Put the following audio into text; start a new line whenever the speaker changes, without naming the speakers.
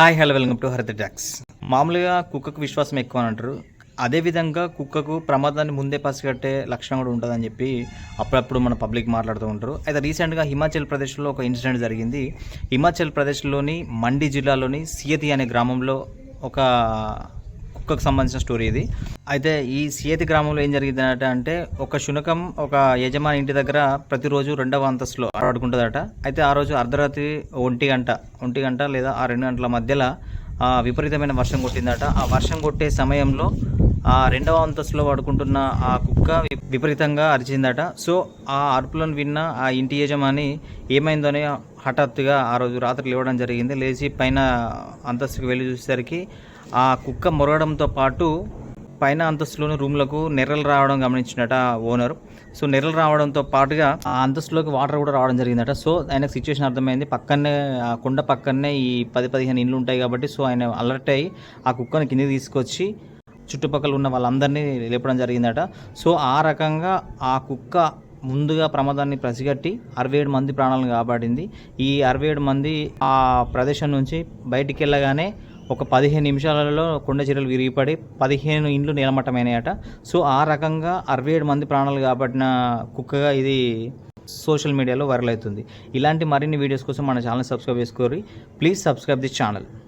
Hi hello welcome to Haritha tax మామూలుగా కుక్కకు విశ్వాసం ఎక్కువ అని అంటారు. అదేవిధంగా కుక్కకు ప్రమాదాన్ని ముందే పసిగట్టే లక్షణం కూడా ఉంటుందని చెప్పి అప్పుడప్పుడు మన పబ్లిక్ మాట్లాడుతూ ఉంటారు. అయితే రీసెంట్గా హిమాచల్ ప్రదేశ్లో ఒక ఇన్సిడెంట్ జరిగింది. హిమాచల్ ప్రదేశ్లోని మండి జిల్లాలోని సియతి అనే గ్రామంలో ఒక కుక్కకు సంబంధించిన స్టోరీ ఇది. అయితే ఈ సియతి గ్రామంలో ఏం జరిగిందట అంటే ఒక శునకం ఒక యజమాని ఇంటి దగ్గర ప్రతిరోజు రెండవ అంతస్తులో ఆడుకుంటుందట. అయితే ఆ రోజు అర్ధరాత్రి ఒంటి గంట ఒంటి గంట లేదా ఆ రెండు గంటల మధ్యలో ఆ విపరీతమైన వర్షం కొట్టిందట. ఆ వర్షం కొట్టే సమయంలో ఆ రెండవ అంతస్తులో పడుకుంటున్న ఆ కుక్క వి- విపరీతంగా అరిచిందట. సో ఆ అరుపులను విన్న ఆ ఇంటి యజమాని ఏమైందోనే హఠాత్తుగా ఆ రోజు రాత్రి లేవడం జరిగింది. లేచి పైన అంతస్తుకు వెళ్ళి చూసేసరికి ఆ కుక్క మొరగడంతో పాటు పైన అంతస్తులోని రూమ్లకు నెర్రలు రావడం గమనించినట ఓనర్. సో నెర్రలు రావడంతో పాటుగా ఆ అంతస్తులోకి వాటర్ కూడా రావడం జరిగిందట. సో ఆయనకు సిచ్యువేషన్ అర్థమైంది. పక్కనే ఆ కుండ పక్కనే ఈ పది పదిహేను ఇండ్లు ఉంటాయి కాబట్టి సో ఆయన అలర్ట్ అయ్యి ఆ కుక్కను కిందికి తీసుకొచ్చి చుట్టుపక్కల ఉన్న వాళ్ళందరినీ లేపడం జరిగిందట. సో ఆ రకంగా ఆ కుక్క ముందుగా ప్రమాదాన్ని పసిగట్టి అరవై ఏడు మంది ప్రాణాలను కాపాడింది. ఈ అరవై ఏడు మంది ఆ ప్రదేశం నుంచి బయటికి వెళ్ళగానే ఒక పదిహేను నిమిషాలలో కొండ చీరలు విరిగిపడి పదిహేను ఇండ్లు నీలమట్టమైనాయట. సో ఆ రకంగా అరవై ఏడు మంది ప్రాణాలు కాబట్టిన కుక్కగా ఇది సోషల్ మీడియాలో వైరల్ అవుతుంది. ఇలాంటి మరిన్ని వీడియోస్ కోసం మన ఛానల్ సబ్స్క్రైబ్ చేసుకోరి ప్లీజ్ సబ్స్క్రైబ్ దిస్ ఛానల్.